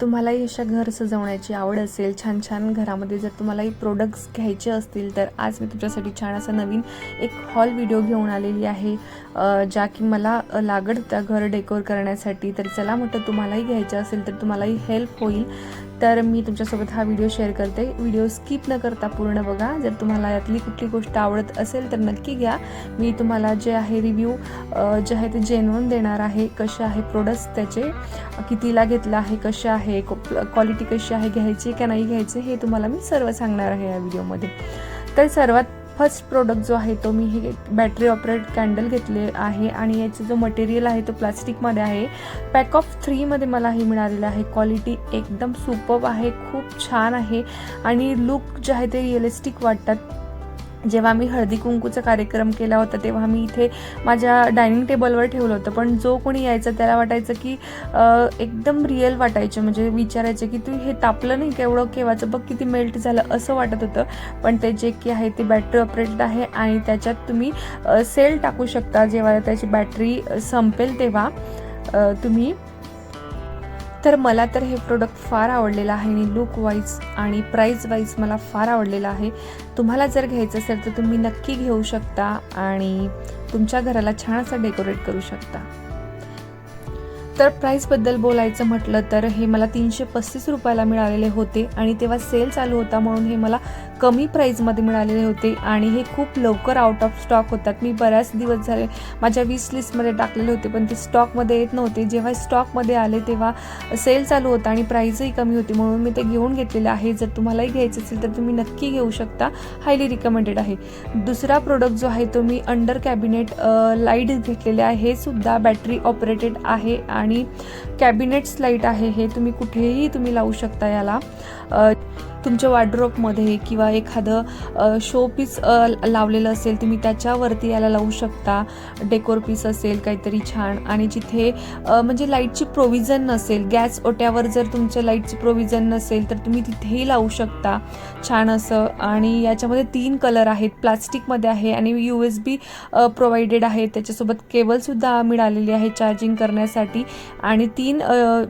तुम्हालाही अशा घर सजवण्याची आवड असेल छान छान घरामध्ये जर तुम्हालाही प्रोडक्ट्स घ्यायचे असतील तर आज मी तुमच्यासाठी छान असा नवीन एक हॉल व्हिडिओ घेऊन आलेली आहे. ज्या की मला लागत त्या घर डेकोर करण्यासाठी. तर चला म्हटलं तुम्हालाही घ्यायचं असेल तर तुम्हालाही हेल्प होईल. तर मी तुमच्यासोबत हा व्हिडिओ शेअर करते. व्हिडिओ स्किप न करता पूर्ण बघा. जर तुम्हाला यातली कुठली गोष्ट आवडत असेल तर नक्की घ्या. मी तुम्हाला जे आहे रिव्ह्यू जे आहे ते जेन्युन देणार आहे. कसे आहे प्रोडक्ट्स त्याचे कितीला घेतलं आहे कसे आहे क्वालिटी कशी आहे घ्यायची का नाही घ्यायचे हे तुम्हाला मी सर्व सांगणार आहे या व्हिडिओमध्ये तर सर्वात फर्स्ट प्रोडक्ट जो आहे तो मी हे बॅटरी ऑपरेट कॅन्डल घेतले आहे आणि याचं जो मटेरियल आहे तो प्लास्टिकमध्ये आहे. पॅक ऑफ थ्रीमध्ये मला हे मिळालेलं आहे. क्वालिटी एकदम सुपब आहे खूप छान आहे आणि लुक जे आहे ते रिअलिस्टिक वाटतात. जेव्हा मी हळदी कुंकूचा कार्यक्रम केला होता तेव्हा मी इथे माझ्या डायनिंग टेबलवर ठेवलं होतं. पण जो कोणी यायचा त्याला वाटायचं की एकदम रिअल वाटायचं. म्हणजे विचारायचं की तू हे तापलं नाही केवढं केव्हाचं? बघ किती मेल्ट झालं. असं वाटत होतं. पण ते जे की आहे ते बॅटरी ऑपरेटेड आहे आणि त्याच्यात तुम्ही सेल टाकू शकता. जेव्हा त्याची बॅटरी संपेल तेव्हा तुम्ही तर मला तर हे प्रोडक्ट फार आवडलेलं आहे आणि लुक वाईज आणि प्राईज वाईज मला फार आवडलेलं आहे. तुम्हाला जर घ्यायचं असेल तर तुम्ही नक्की घेऊ शकता आणि तुमच्या घराला छान असं डेकोरेट करू शकता. तर प्राईसबद्दल बोलायचं म्हटलं तर हे मला तीनशे पस्तीस रुपयाला मिळालेले होते आणि तेव्हा सेल चालू होता म्हणून हे मला कमी प्राईजमध्ये मिळालेले होते आणि हे खूप लवकर आउट ऑफ स्टॉक होतात. मी बऱ्याच दिवस झाले माझ्या वीस लिस्टमध्ये टाकलेले होते पण ते स्टॉकमध्ये येत नव्हते. जेव्हा स्टॉकमध्ये आले तेव्हा सेल चालू होता आणि प्राईजही कमी होती. म्हणून मी ते घेऊन घेतलेलं आहे. जर तुम्हालाही घ्यायचं असेल तर तुम्ही नक्की घेऊ शकता. हायली रिकमेंडेड आहे. दुसरा प्रोडक्ट जो आहे तो मी अंडर कॅबिनेट लाइट घेतलेले आहे. हे सुद्धा बॅटरी ऑपरेटेड आहे आणि कॅबिनेट्स लाइट आहे. हे तुम्ही कुठेही तुम्ही लावू शकता याला. तुमच्या वॉर्ड्रोपमध्ये किंवा एखादं शो पीस लावलेलं असेल तुम्ही त्याच्यावरती याला लावू शकता. डेकोर पीस असेल काहीतरी छान. आणि जिथे म्हणजे लाईटची प्रोव्हिजन नसेल गॅस ओट्यावर जर तुमच्या लाईटची प्रोव्हिजन नसेल तर तुम्ही तिथेही लावू शकता. छान असं. आणि याच्यामध्ये तीन कलर आहेत. प्लास्टिकमध्ये आहे आणि यू एस बी प्रोव्हाइडेड आहे. त्याच्यासोबत केबलसुद्धा मिळालेली आहे चार्जिंग करण्यासाठी. आणि तीन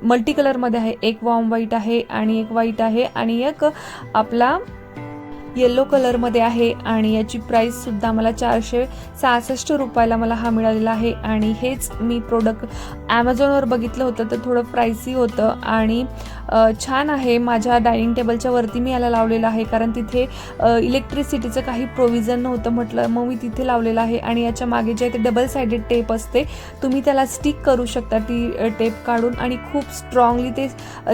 मल्टी कलरमध्ये आहे. एक वॉर्म व्हाईट आहे आणि एक व्हाईट आहे. आणि एक आपला येलो कलरमध्ये आहे आणि याची प्राईससुद्धा मला चारशे सहासष्ट रुपयाला मला हा मिळालेला आहे. आणि हेच मी प्रोडक्ट ॲमेझॉनवर बघितलं होतं तर थोडं प्राईसी होतं आणि छान आहे. माझ्या डायनिंग टेबलच्या वरती मी याला लावलेलं आहे कारण तिथे इलेक्ट्रिसिटीचं काही प्रोव्हिजन नव्हतं म्हटलं मग मी तिथे लावलेलं आहे आणि याच्या मागे जे आहे ते डबल सायडेड टेप असते तुम्ही त्याला स्टिक करू शकता ती टेप काढून. आणि खूप स्ट्रॉंगली ते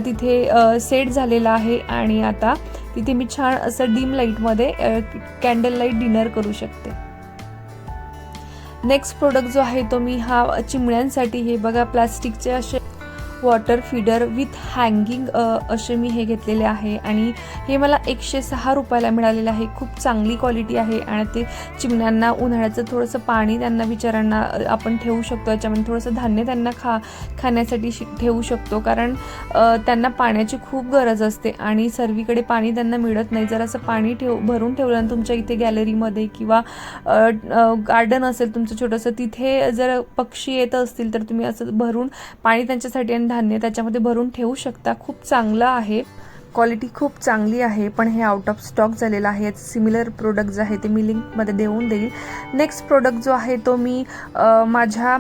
तिथे सेट झालेलं आहे. आणि आता तिथे मी छान असं डीम लाईटमध्ये कॅन्डल लाइट डिनर करू शकते. नेक्स्ट प्रोडक्ट जो आहे तो मी हा चिमण्यांसाठी हे बघा प्लास्टिकचे असे वॉटर फीडर विथ हँगिंग असे मी हे घेतलेले आहे. आणि हे मला एकशे सहा रुपयाला मिळालेलं आहे. खूप चांगली क्वालिटी आहे आणि ते चिमण्यांना उन्हाळ्याचं थोडंसं पाणी त्यांना बिचारांना आपण ठेवू शकतो. याच्यामध्ये थोडंसं धान्य त्यांना खा खाण्यासाठी शि ठेवू शकतो. कारण त्यांना पाण्याची खूप गरज असते आणि सर्वीकडे पाणी त्यांना मिळत नाही. जर असं पाणी ठेव भरून ठेवलं तुमच्या इथे गॅलरीमध्ये किंवा गार्डन असेल तुमचं छोटंसं तिथे जर पक्षी येत असतील तर तुम्ही असं भरून पाणी त्यांच्यासाठी आणि धान्य त्याच्यामध्ये भरून ठेवू शकता. खूप चांगलं आहे. क्वालिटी खूप चांगली आहे पण हे आउट ऑफ स्टॉक झालेलं आहे. याचं सिमिलर प्रोडक्ट जे आहे ते मी लिंकमध्ये देऊन देईल. नेक्स्ट प्रोडक्ट जो आहे तो मी माझ्या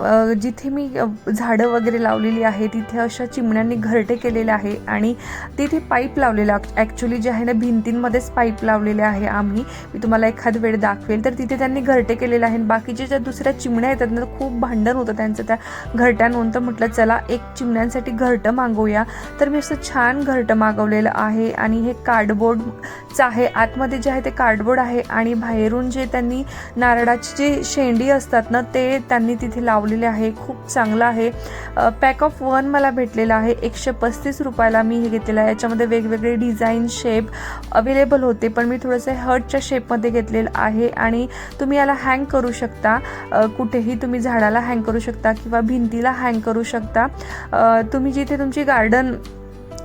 जिथे मी झाडं वगैरे लावलेली आहे तिथे अशा चिमण्यांनी घरटे केलेले आहे आणि तिथे पाईप लावलेला ॲक्च्युली जे आहे ना भिंतींमध्येच पाईप लावलेले आहे आम्ही. मी तुम्हाला एखाद वेळ दाखवेल. तर तिथे त्यांनी घरटे केलेले आहे आणि बाकीच्या ज्या दुसऱ्या चिमण्या येतात ना खूप भांडण होतं त्यांचं त्या घरट्यांहून तर म्हटलं चला एक चिमण्यांसाठी घरटं मागवूया. तर मी असं छान घरटं मागवलेलं आहे आणि हे कार्डबोर्डचं आहे. आतमध्ये जे आहे ते कार्डबोर्ड आहे आणि बाहेरून जे त्यांनी नारळाची जी शेंडी असतात ना ते त्यांनी तिथे लाव लावलेले आहे खूप चांगलं आहे. पॅक ऑफ वन मला भेटलेला आहे एकशे पस्तीस रुपयाला मी हे घेतलेलं आहे. याच्यामध्ये वेगवेगळे डिझाईन शेप अवेलेबल होते पण मी थोडंसं हर्टच्या शेपमध्ये घेतलेलं आहे आणि तुम्ही याला हँग करू शकता. कुठेही तुम्ही झाडाला हँग करू शकता किंवा भिंतीला हँग करू शकता. तुम्ही जिथे तुमची गार्डन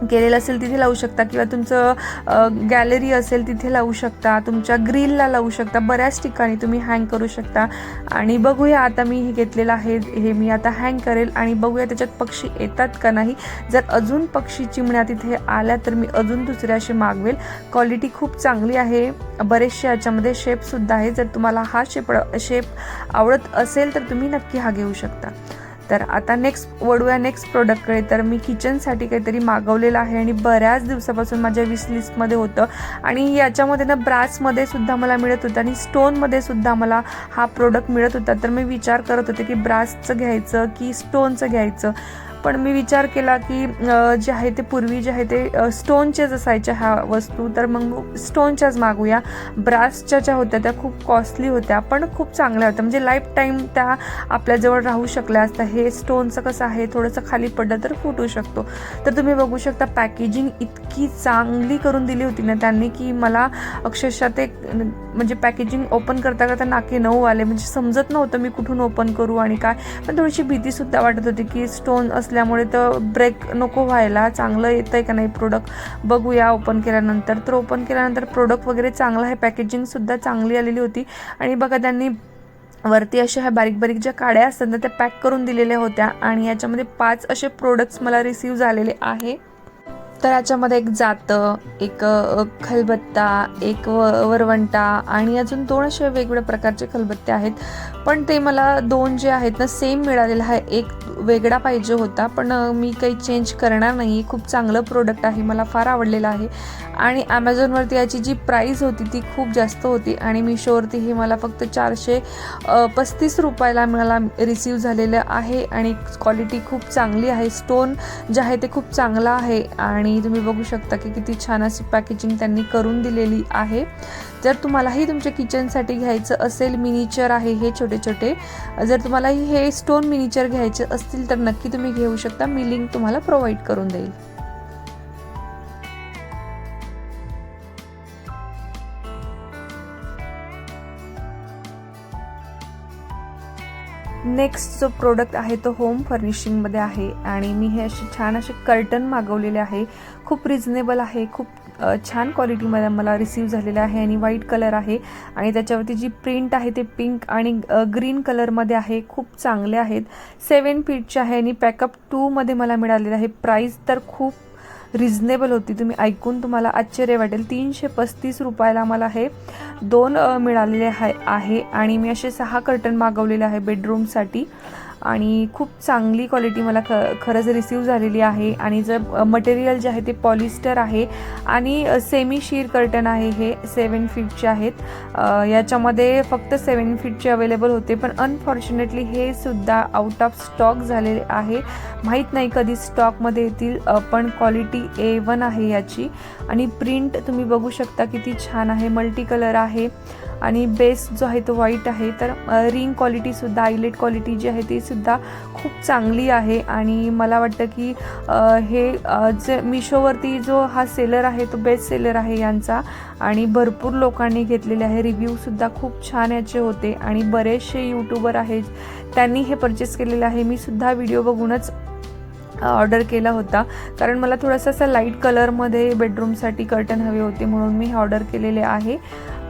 केलेलं असेल तिथे लावू शकता किंवा तुमचं गॅलरी असेल तिथे लावू शकता तुमच्या ग्रिलला लावू शकता बऱ्याच ठिकाणी तुम्ही हँग करू शकता. आणि बघूया आता मी हे घेतलेलं आहे हे मी आता हँग करेल आणि बघूया त्याच्यात पक्षी येतात का नाही. जर अजून पक्षी चिमण्या तिथे आल्या तर मी अजून दुसऱ्या अशी मागवेल. क्वालिटी खूप चांगली आहे. बरेचसे याच्यामध्ये शेपसुद्धा आहे. जर तुम्हाला हा शेप शेप आवडत असेल तर तुम्ही नक्की हा घेऊ शकता. तर आता नेक्स्ट वळूया नेक्स्ट प्रोडक्टकडे तर मी किचनसाठी काहीतरी मागवलेलं आहे आणि बऱ्याच दिवसापासून माझ्या विश लिस्टमध्ये होतं. आणि याच्यामध्ये ना ब्रासमध्ये सुद्धा मला मिळत होतं आणि स्टोनमध्ये सुद्धा मला हा प्रोडक्ट मिळत होता. तर मी विचार करत होते की ब्रासचं घ्यायचं की स्टोनचं घ्यायचं? पण मी विचार केला की जे आहे ते पूर्वी जे आहे ते स्टोनचेच असायच्या ह्या वस्तू. तर मग स्टोनच्याच मागूया. ब्रासच्या ज्या होत्या त्या खूप कॉस्टली होत्या पण खूप चांगल्या होत्या. म्हणजे लाईफ टाईम त्या आपल्याजवळ राहू शकल्या असता हे स्टोनचं कसं आहे थोडंसं खाली पडलं तर फुटू शकतो. तर तुम्ही बघू शकता पॅकेजिंग इतकी चांगली करून दिली होती ना त्यांनी की मला अक्षरशः ते म्हणजे पॅकेजिंग ओपन करता करता नाके नऊ आले. म्हणजे समजत नव्हतं मी कुठून ओपन करू आणि काय. पण थोडीशी भीतीसुद्धा वाटत होती की स्टोन असं असल्यामुळे तर ब्रेक नको व्हायला. चांगलं येतं आहे का नाही प्रोडक्ट बघूया. ओपन केल्यानंतर. तर ओपन केल्यानंतर प्रोडक्ट वगैरे चांगलं आहे. पॅकेजिंगसुद्धा चांगली आलेली होती. आणि बघा त्यांनी वरती अशा ह्या बारीक बारीक ज्या काड्या असतात ना त्या पॅक करून दिलेल्या होत्या. आणि याच्यामध्ये पाच असे प्रोडक्ट्स मला रिसीव झालेले आहे. तर याच्यामध्ये एक जातं एक खलबत्ता एक व वरवंटा आणि अजून दोन असे वेगवेगळ्या प्रकारचे खलबत्ते आहेत. पण ते मला दोन जे आहेत ना सेम मिळालेलं आहे. एक वेगळा पाहिजे होता पण मी काही चेंज करणार नाही. खूप चांगलं प्रोडक्ट आहे मला फार आवडलेलं आहे. आणि ॲमेझॉनवरती याची जी प्राईस होती ती खूप जास्त होती आणि मिशोवरती हे मला फक्त चारशे पस्तीस रुपयाला मला रिसीव झालेलं आहे आणि क्वालिटी खूप चांगली आहे. स्टोन जे आहे ते खूप चांगलं आहे आणि आणि तुम्ही बघू शकता की किती छान अशी पॅकेजिंग त्यांनी करून दिलेली आहे. जर तुम्हालाही तुमच्या किचनसाठी घ्यायचं असेल मिनिचर आहे हे छोटे छोटे जर तुम्हालाही हे स्टोन मिनिचर घ्यायचे असतील तर नक्की तुम्ही घेऊ शकता. मी लिंक तुम्हाला प्रोव्हाइड करून देईल. नेक्स्ट जो प्रोडक्ट आहे तो होम फर्निशिंगमध्ये आहे. आणि मी हे असे छान असे कर्टन मागवलेले आहे. खूप रिझनेबल आहे. खूप छान क्वालिटीमध्ये मला रिसीव झालेलं आहे आणि व्हाईट कलर आहे. आणि त्याच्यावरती जी प्रिंट आहे ते पिंक आणि ग्रीन कलरमध्ये आहे. खूप चांगले आहेत. सेवन फीटचे आहे आणि पॅकअप टूमध्ये मला मिळालेलं आहे. प्राईस तर खूप रिझनेबल होती. तुम्ही ऐकून तुम्हाला आश्चर्य वाटेल. तीनशे पस्तीस रुपयाला मला हे दोन मिळालेले आहे. आहे. आणि मी असे सहा कर्टन मागवलेले आहे बेडरूमसाठी आणि खूप चांगली क्वालिटी मला ख खरंच रिसीव झालेली आहे. आणि जर मटेरियल जे आहे ते पॉलिस्टर आहे आणि सेमी शीर कर्टन आहे हे सेवन फीटचे आहेत. याच्यामध्ये फक्त सेवन फीटचे अवेलेबल होते पण अनफॉर्च्युनेटली हे सुद्धा आउट ऑफ स्टॉक झालेले आहे. माहीत नाही कधी स्टॉकमध्ये येतील पण क्वालिटी ए वन आहे याची. आणि प्रिंट तुम्ही बघू शकता किती छान आहे मल्टी कलर आहे. आणि बेस जो आहे तो व्हाईट आहे तर रिंग क्वालिटीसुद्धा आयलेट क्वालिटी जी आहे ती सुद्धा खूप चांगली आहे. आणि मला वाटतं की हे जे मिशोवरती जो हा सेलर आहे तो बेस्ट सेलर आहे यांचा. आणि भरपूर लोकांनी घेतलेले आहे. रिव्ह्यूसुद्धा खूप छान याचे होते. आणि बरेचसे यूट्यूबर आहेत त्यांनी हे परचेस केलेले आहे. मी सुद्धा व्हिडिओ बघूनच ऑर्डर केला होता. कारण मला थोडासा असं लाइट कलरमध्ये बेडरूमसाठी कर्टन हवे होते म्हणून मी हे ऑर्डर केलेले आहे.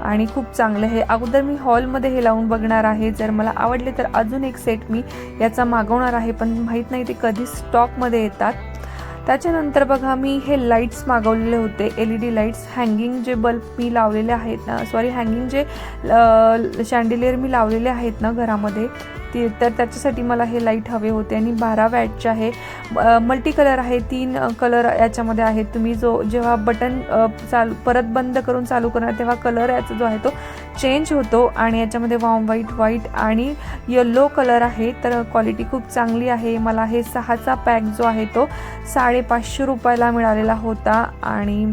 आणि खूप चांगलं आहे. अगोदर मी हॉलमध्ये हे लावून बघणार आहे. जर मला आवडले तर अजून एक सेट मी याचा मागवणार आहे. पण माहीत नाही ते कधी स्टॉकमध्ये येतात. त्याच्यानंतर बघा मी हे लाईट्स मागवलेले होते. L E D lights hanging जे बल्ब मी लावलेले आहेत ना सॉरी हँगिंग जे शँडिलेअर मी लावलेले आहेत ना घरामध्ये ती तर त्याच्यासाठी मला हे लाइट हवे होते. आणि बारा वॅटचे आहे. मल्टी कलर आहे तीन कलर याच्यामध्ये आहेत. तुम्ही जो जेव्हा बटन चालू परत बंद करून चालू करणार तेव्हा कलर याचा जो आहे तो चेंज होतो आणि याच्यामध्ये वॉम व्हाईट व्हाईट आणि येल्लो कलर आहे. तर क्वालिटी खूप चांगली आहे. मला हे सहाचा पॅक जो आहे तो साडेपाचशे रुपयाला मिळालेला होता आणि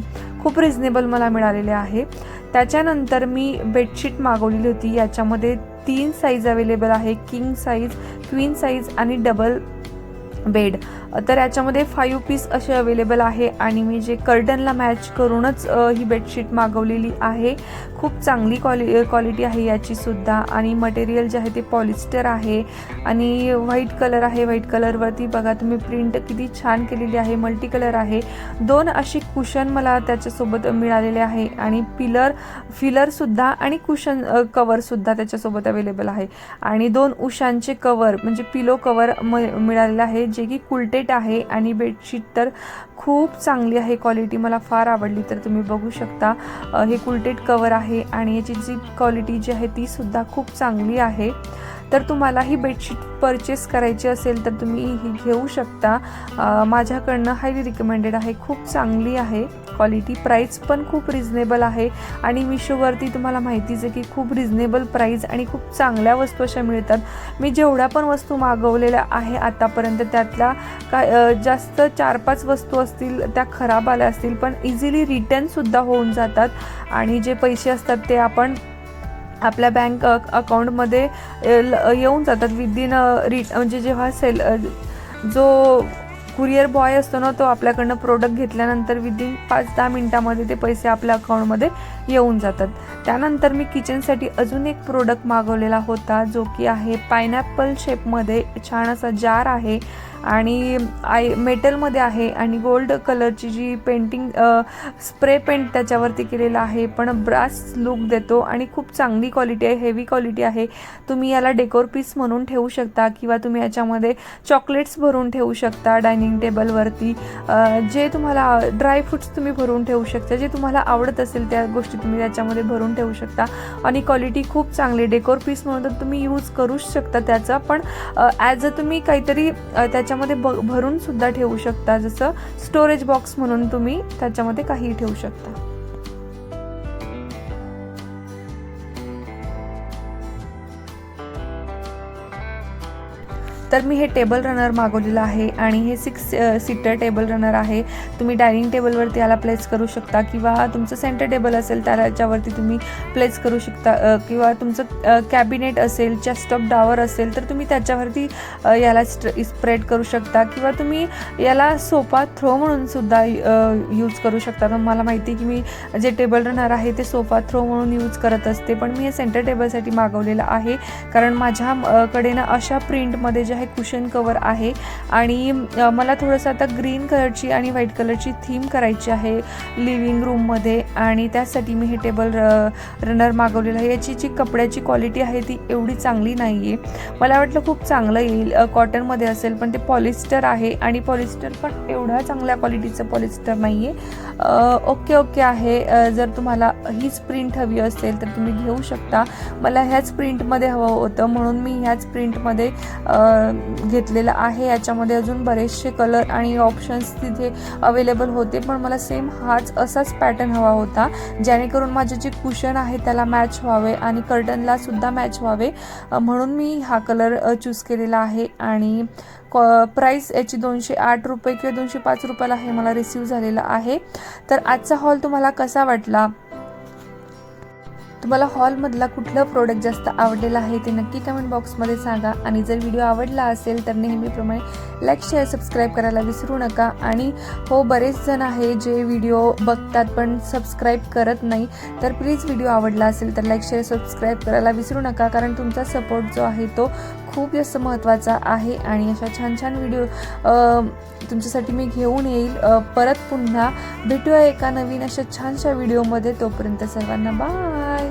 खूप रिझनेबल मला मिळालेले आहे. त्याच्यानंतर मी बेडशीट मागवलेली होती. याच्यामध्ये तीन साईज अवेलेबल आहे. किंग साईज क्वीन साईज आणि डबल बेड तर याच्यामध्ये फाईव्ह पीस असे अवेलेबल आहे. आणि मी जे कर्टनला मॅच करूनच ही बेडशीट मागवलेली आहे. खूप चांगली क्वालि क्वालिटी आहे याचीसुद्धा आणि मटेरियल जे आहे ते पॉलिस्टर आहे. आणि व्हाईट कलर आहे. व्हाईट कलरवरती बघा तुम्ही प्रिंट किती छान केलेली आहे. मल्टी कलर आहे. दोन अशी कुशन मला त्याच्यासोबत मिळालेले आहे. आणि पिलर फिलरसुद्धा आणि कुशन कवरसुद्धा त्याच्यासोबत अवेलेबल आहे. आणि दोन उशांचे कवर म्हणजे पिलो कवर म मिळालेलं आहे जे की बेडशीट आहे आणि बेडशीट तर खूप चांगली आहे. क्वालिटी मला फार आवडली तर तुम्ही बघू शकता. हे कुलटेड कवर आहे आणि याची जी क्वालिटी जी आहे ती सुद्धा खूप चांगली आहे. तर तुम्हाला ही बेडशीट परचेस करायची असेल तर तुम्ही ही घेऊ शकता. माझ्याकडनं हायली रिकमेंडेड आहे. खूप चांगली आहे. क्वालिटी प्राईस पण खूप रिझनेबल आहे. आणि मिशोवरती तुम्हाला माहितीच आहे की खूप रिझनेबल प्राईस आणि खूप चांगल्या वस्तू अशा मिळतात. मी जेवढ्या पण वस्तू मागवलेल्या आहे आतापर्यंत त्यातल्या काय जास्त चार पाच वस्तू असतील त्या खराब आल्या असतील पण इझिली रिटर्नसुद्धा होऊन जातात. आणि जे पैसे असतात ते आपण आपल्या बँक अकाउंटमध्ये ल- येऊन जातात विदिन रिट म्हणजे जेव्हा सेल जो कुरिअर बॉय असतो ना तो आपल्याकडनं प्रोडक्ट घेतल्यानंतर विदिन पाच दहा मिनटामध्ये ते पैसे आपल्या अकाउंटमध्ये येऊन जातात. त्यानंतर मी किचनसाठी अजून एक प्रोडक्ट मागवलेला होता जो की आहे पायनॅपल शेपमध्ये छान असा जार आहे. आणि आय मेटलमध्ये आहे आणि गोल्ड कलरची जी पेंटिंग स्प्रे पेंट त्याच्यावरती केलेला आहे. पण ब्रास लुक देतो आणि खूप चांगली क्वालिटी आहे हेवी क्वालिटी आहे. तुम्ही याला डेकोर पीस म्हणून ठेवू शकता किंवा तुम्ही याच्यामध्ये चॉकलेट्स भरून ठेवू शकता डायनिंग टेबलवरती. जे तुम्हाला ड्रायफ्रूट्स तुम्ही भरून ठेवू शकता जे तुम्हाला आवडत असेल त्या गोष्टी तुम्ही त्याच्यामध्ये भरून ठेवू शकता. आणि क्वालिटी खूप चांगली डेकोर पीस म्हणून तर तुम्ही यूज करूच शकता त्याचा. पण ॲज अ तुम्ही काहीतरी त्या त्याच्यामध्ये ब भरून सुद्धा ठेवू शकता. जसं स्टोरेज बॉक्स म्हणून तुम्ही त्याच्यामध्ये काहीही ठेवू शकता. तर मी हे टेबल रनर मागवलेलं आहे आणि हे सिक्स सीटर टेबल रनर आहे. तुम्ही डायनिंग टेबलवरती याला प्लेस करू शकता किंवा तुमचं सेंटर टेबल असेल त्याच्यावरती तुम्ही प्लेस करू शकता. किंवा तुमचं कॅबिनेट असेल चेस्ट ऑफ डावर असेल तर तुम्ही त्याच्यावरती याला स्प्रेड करू शकता. किंवा तुम्ही याला सोफा थ्रो म्हणून सुद्धा यूज करू शकता. तर मला माहिती आहे की मी जे टेबल रनर आहे ते सोफा थ्रो म्हणून यूज करत असते. पण मी हे सेंटर टेबलसाठी मागवलेलं आहे. कारण माझ्याकडे ना अशा प्रिंटमध्ये जे आहे कुशन कवर आहे. आणि मला थोडंसं आता ग्रीन कलरची आणि व्हाईट कलरची थीम करायची आहे लिव्हिंग रूममध्ये आणि त्यासाठी मी हे टेबल रनर मागवलेलं आहे. याची जी कपड्याची क्वालिटी आहे ती एवढी चांगली नाही आहे मला वाटलं खूप चांगलं येईल. कॉटनमध्ये असेल पण ते पॉलिस्टर आहे. आणि पॉलिस्टर पण एवढ्या चांगल्या क्वालिटीचं पॉलिस्टर नाही आहे ओके ओके आहे. जर तुम्हाला हीच प्रिंट हवी असेल तर तुम्ही घेऊ शकता. मला ह्याच प्रिंटमध्ये हवं होतं. म्हणून मी ह्याच प्रिंटमध्ये घेतलेलं आहे. याच्यामध्ये अजून बरेचसे कलर आणि ऑप्शन्स तिथे अवेलेबल होते पण मला सेम हाच असाच पॅटर्न हवा होता जेणेकरून माझे जे कुशन आहे त्याला मॅच व्हावे आणि कर्टनला सुद्धा मॅच व्हावे. म्हणून मी हा कलर चूज केलेला आहे आणि प्राईस याची दोनशे आठ रुपये किंवा दोनशे पाच रुपयाला हे मला रिसीव झालेला आहे. तर आजचा हॉल तुम्हाला कसा वाटला? तुम्हाला हॉलमधला कुठलं प्रोडक्ट जास्त आवडलेला आहे ते नक्की कमेंट बॉक्समध्ये सांगा. आणि जर व्हिडिओ आवडला असेल तर नेहमीप्रमाणे लाईक शेअर सबस्क्राईब करायला विसरू नका. आणि हो बरेच जण आहे जे व्हिडिओ बघतात पण सबस्क्राईब करत नाही. तर प्लीज व्हिडिओ आवडला असेल तर लाईक शेअर सबस्क्राईब करायला विसरू नका. कारण तुमचा सपोर्ट जो आहे तो खूप जास्त महत्त्वाचा आहे आणि अशा छान छान व्हिडिओ तुमच्यासाठी मी घेऊन येईल. परत पुन्हा भेटूया एका नवीन अशा छानशा व्हिडिओमध्ये तोपर्यंत सर्वांना बाय